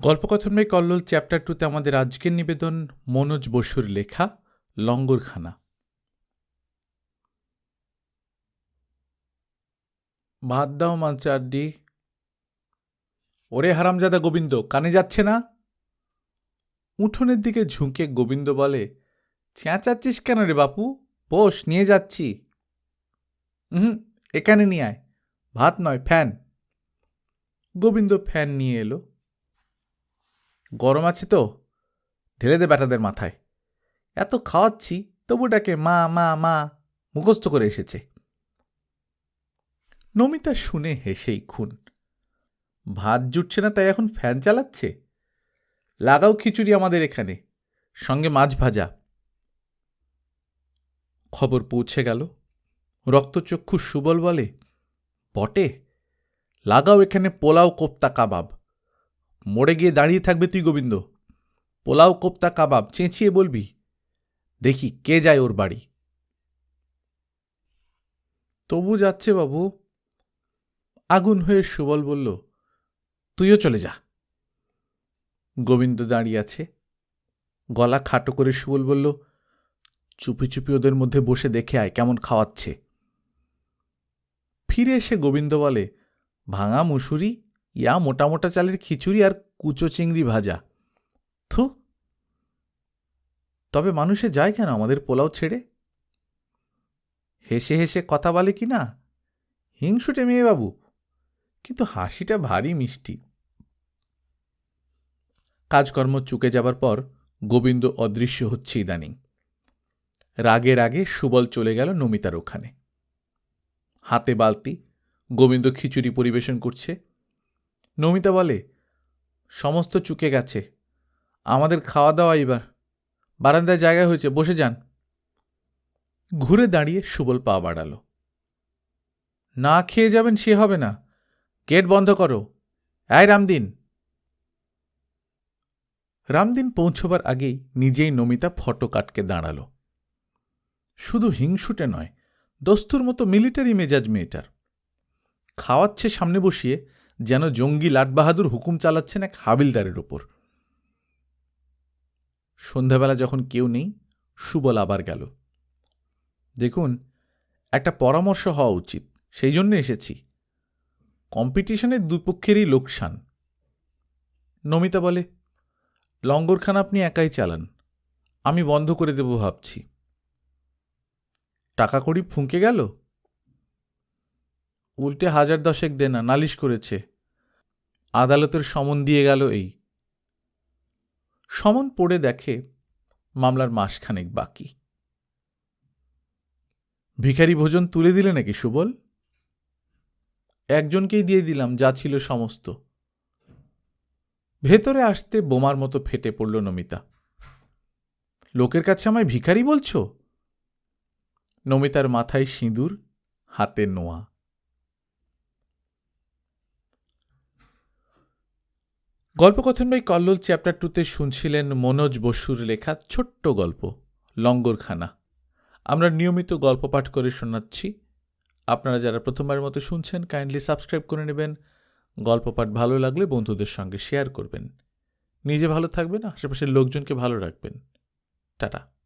গল্পকথনময় Kallol chapter টুতে আমাদের আজকের নিবেদন মনোজ বসুর লেখা, লঙ্গরখানা। ভাত দাও মাচাড্ডি ওরে হারামজাদা গোবিন্দ, কানে যাচ্ছে না? উঠোনের দিকে ঝুঁকে গোবিন্দ বলে, চেঁচাচ্ছিস কেন রে বাপু? বস, নিয়ে যাচ্ছি। হুম এখানে নিয়ে আয়। ভাত নয়, ফ্যান। গোবিন্দ ফ্যান নিয়ে এলো। গরম আছে তো? ঢেলে দে ব্যাটাদের মাথায়। এত খাওয়াচ্ছি, তবু তবুটাকে মা মা মা মুখস্থ করে এসেছে। নমিতা শুনে হেসেই খুন। ভাত জুটছে না, তাই এখন ফ্যান চালাচ্ছে? লাগাও খিচুড়ি আমাদের এখানে, সঙ্গে মাছ ভাজা। খবর পৌঁছে গেল। রক্তচক্ষু সুবল বলে, বটে? লাগাও এখানে পোলাও কোপ্তা কাবাব। মরে গিয়ে দাঁড়িয়ে থাকবে তুই, গোবিন্দ। পোলাও, কোপ্তা, কাবাব, চেঁচিয়ে বলবি, দেখি কে যায় ওর বাড়ি? তবু যাচ্ছে বাবু। আগুন হয়ে সুবল বলল, তুইও চলে যা। গোবিন্দ দাঁড়িয়ে আছে। গলা খাটো করে সুবল বলল, চুপি চুপি ওদের মধ্যে বসে দেখে আয় কেমন খাওয়াচ্ছে। ফিরে এসে গোবিন্দ বলে, ভাঙা মুসুরি ইয়া মোটা মোটা চালের খিচুড়ি আর কুচো চিংড়ি ভাজা। থু। তবে মানুষে যায় কেন আমাদের পোলাও ছেড়ে? হেসে হেসে কথা বলে কি না? হিংসুটে মেয়েবাবু কিন্তু হাসিটা ভারী মিষ্টি। কাজকর্ম চুকে যাবার পর গোবিন্দ অদৃশ্য হচ্ছে ইদানিং। রাগে রাগে সুবল চলে গেল নমিতার ওখানে। হাতে বালতি, গোবিন্দ খিচুড়ি পরিবেশন করছে। নমিতা বলে, সমস্ত চুকে গেছে। আমাদের খাওয়া দাওয়া এবার বারান্দায় জায়গা হয়েছে, বসে যান। ঘুরে দাঁড়িয়ে সুবল পা বাড়াল। না খেয়ে যাবেন, সে হবে না। গেট বন্ধ করো। এই রামদিন। রামদিন পৌঁছবার আগেই নিজেই নমিতা ফটো কাটকে দাঁড়াল। শুধু হিংসুটে নয়, দস্তুর মতো মিলিটারি মেজাজ মেয়েটার। খাওয়াচ্ছে সামনে বসিয়ে যেন জঙ্গি লাটবাহাদুর হুকুম চালাচ্ছেন এক হাবিলদারের ওপর সন্ধ্যাবেলা যখন কেউ নেই, সুবল আবার গেল। দেখুন, একটা পরামর্শ হওয়া উচিত, সেই জন্য এসেছি। কম্পিটিশনের দুপক্ষেরই লোকসান। নমিতা বলে, লঙ্গরখানা আপনি একাই চালান, আমি বন্ধ করে দেব ভাবছি। টাকা কড়ি ফুঁকে গেল। উল্টে হাজার দশেক দেনা নালিশ করেছে। আদালতের সমন দিয়ে গেল এই। সমন পড়ে দেখে মামলার মাসখানেক বাকি। ভিখারি ভোজন তুলে দিলে নাকি সুবল? একজনকেই দিয়ে দিলাম, যা ছিল সমস্ত। ভেতরে আসতে বোমার মতো ফেটে পড়ল নমিতা। লোকের কাছে আমায় ভিখারি বলছো? নমিতার মাথায় সিঁদুর, হাতে নোয়া। গল্পকথন বাই কল্লোল চ্যাপ্টার টুতে শুনছিলেন মনোজ বসুর লেখা ছোট্ট গল্প, লঙ্গরখানা। আমরা নিয়মিত গল্প পাঠ করে শোনাচ্ছি। আপনারা যারা প্রথমবারের মতো শুনছেন কাইন্ডলি সাবস্ক্রাইব করে নেবেন। গল্প পাঠ ভালো লাগলে বন্ধুদের সঙ্গে শেয়ার করবেন। নিজে ভালো থাকবেন, আশেপাশের লোকজনকে ভালো রাখবেন। টাটা।